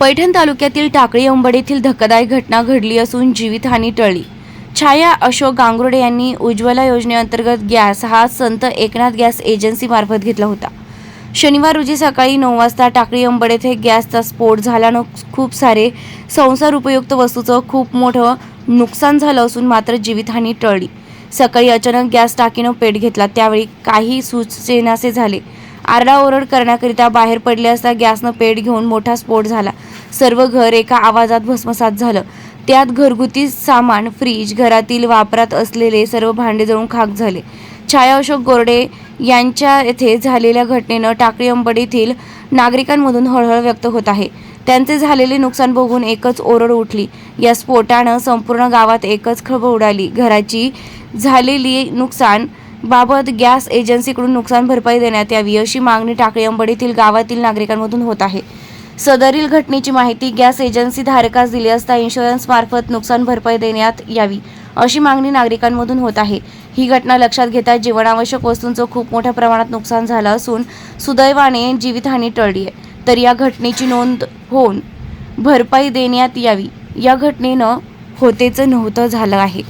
पैठण तालुक्यातील टाकळी अंबड येथील धक्कादायक घटना घडली असून जीवितहानी टळली. छाया अशोक गांगुर्डे यांनी उज्ज्वला योजनेअंतर्गत गॅस हा संत एकनाथ गॅस एजन्सी मार्फत घेतला होता. शनिवार रोजी सकाळी नऊ वाजता टाकळी अंबड येथे गॅसचा स्फोट झाल्यानं खूप सारे संसार उपयुक्त वस्तूचं खूप मोठं नुकसान झालं असून मात्र जीवितहानी टळली. सकाळी अचानक गॅस टाकीनं पेट घेतला. त्यावेळी काही सुचेनासे झाले. आरडाओरड करण्याकरिता बाहेर पडले असता गॅसनं पेट घेऊन मोठा स्फोट झाला. सर्व घर एका आवाजात भस्मसात झालं. त्यात घरगुती सामान फ्रीज घरातील वापरात असलेले सर्व भांडे जळून खाक झाले. छाया अशोक गोरडे यांच्या येथे झालेल्या घटनेनं टाकळी अंबड येथील नागरिकांमधून हळहळ व्यक्त होत आहे. त्यांचे झालेले नुकसान बघून एकच ओरड उठली. या स्फोटानं संपूर्ण गावात एकच खळबळ उडाली. घराची झालेली नुकसान बाबत गॅस एजन्सीकडून नुकसान भरपाई देण्यात यावी अशी मागणी टाकळी अंबड येथील गावातील नागरिकांमधून होत आहे. सदरील घटनेची माहिती गॅस एजन्सी धारकास दिली असता इन्शुरन्स मार्फत नुकसान भरपाई देण्यात यावी अशी मागणी नागरिकांमधून होत आहे. ही घटना लक्षात घेता जीवनावश्यक वस्तूंचं खूप मोठ्या प्रमाणात नुकसान झालं असून सुदैवाने जीवितहानी टळली आहे. तर या घटनेची नोंद होऊन भरपाई देण्यात यावी. या घटनेनं होतेचं नव्हतं झालं आहे.